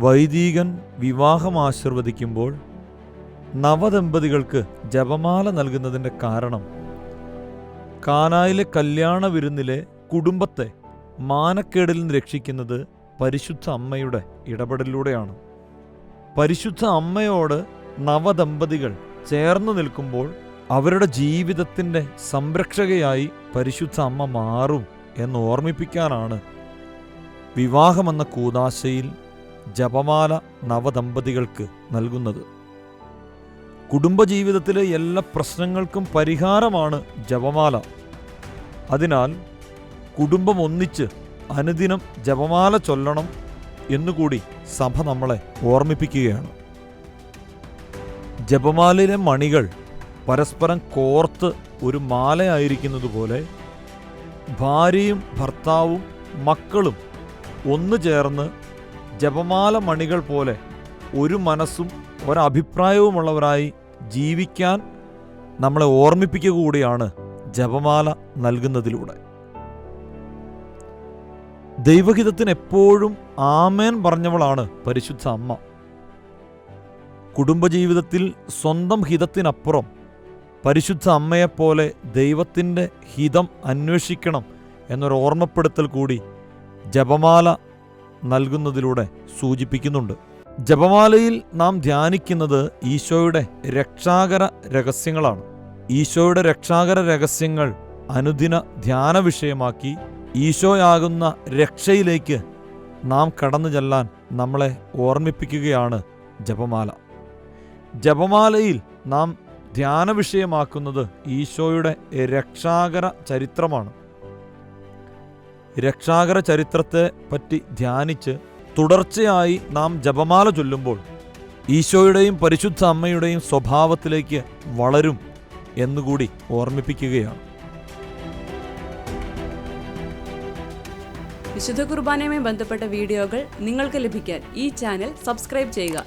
വൈദികൻ വിവാഹം ആശീർവദിക്കുമ്പോൾ നവദമ്പതികൾക്ക് ജപമാല നൽകുന്നതിന്റെ കാരണം കാനായിലെ കല്യാണ വിരുന്നിലെ കുടുംബത്തെ മാനക്കേടിൽ നിന്ന് രക്ഷിക്കുന്നത് പരിശുദ്ധ അമ്മയുടെ ഇടപെടലിലൂടെയാണ്. പരിശുദ്ധ അമ്മയോട് നവദമ്പതികൾ ചേർന്ന് നിൽക്കുമ്പോൾ അവരുടെ ജീവിതത്തിന്റെ സംരക്ഷകയായി പരിശുദ്ധ അമ്മ മാറും എന്ന് ഓർമ്മിപ്പിക്കാനാണ് വിവാഹമെന്ന കൂതാശയിൽ ജപമാല നവദമ്പതികൾക്ക് നൽകുന്നത്. കുടുംബജീവിതത്തിലെ എല്ലാ പ്രശ്നങ്ങൾക്കും പരിഹാരമാണ് ജപമാല. അതിനാൽ കുടുംബം ഒന്നിച്ച് അനുദിനം ജപമാല ചൊല്ലണം എന്നുകൂടി സഭ നമ്മളെ ഓർമ്മിപ്പിക്കുകയാണ്. ജപമാലയിലെ മണികൾ പരസ്പരം കോർത്ത് ഒരു മാലയായിരിക്കുന്നത് പോലെ ഭാര്യയും ഭർത്താവും മക്കളും ഒന്നു ചേർന്ന് ജപമാല മണികൾ പോലെ ഒരു മനസ്സും ഒരഭിപ്രായവുമുള്ളവരായി ജീവിക്കാൻ നമ്മളെ ഓർമ്മിപ്പിക്കുക കൂടിയാണ് ജപമാല നൽകുന്നതിലൂടെ. ദൈവഹിതത്തിന് എപ്പോഴും ആമേൻ പറഞ്ഞവളാണ് പരിശുദ്ധ അമ്മ. കുടുംബജീവിതത്തിൽ സ്വന്തം ഹിതത്തിനപ്പുറം പരിശുദ്ധ അമ്മയെപ്പോലെ ദൈവത്തിന്റെ ഹിതം അന്വേഷിക്കണം എന്നൊരു ഓർമ്മപ്പെടുത്തൽ കൂടി ജപമാല നൽകുന്നതിലൂടെ സൂചിപ്പിക്കുന്നുണ്ട്. ജപമാലയിൽ നാം ധ്യാനിക്കുന്നത് ഈശോയുടെ രക്ഷാകര രഹസ്യങ്ങളാണ്. ഈശോയുടെ രക്ഷാകര രഹസ്യങ്ങൾ അനുദിന ധ്യാന വിഷയമാക്കി ഈശോയാകുന്ന രക്ഷയിലേക്ക് നാം കടന്നു ചെല്ലാൻ നമ്മളെ ഓർമ്മിപ്പിക്കുകയാണ് ജപമാല. ജപമാലയിൽ നാം ധ്യാന വിഷയമാക്കുന്നത് ഈശോയുടെ രക്ഷാകര ചരിത്രമാണ്. രക്ഷാകര ചരിത്രത്തെ പറ്റി ധ്യാനിച്ച് തുടർച്ചയായി നാം ജപമാല ചൊല്ലുമ്പോൾ ഈശോയുടെയും പരിശുദ്ധ അമ്മയുടെയും സ്വഭാവത്തിലേക്ക് വളരും എന്നുകൂടി ഓർമ്മിപ്പിക്കുകയാണ്. വിശുദ്ധ കുർബാനയുമായി ബന്ധപ്പെട്ട വീഡിയോകൾ നിങ്ങൾക്ക് ലഭിക്കാൻ ഈ ചാനൽ സബ്സ്ക്രൈബ് ചെയ്യുക.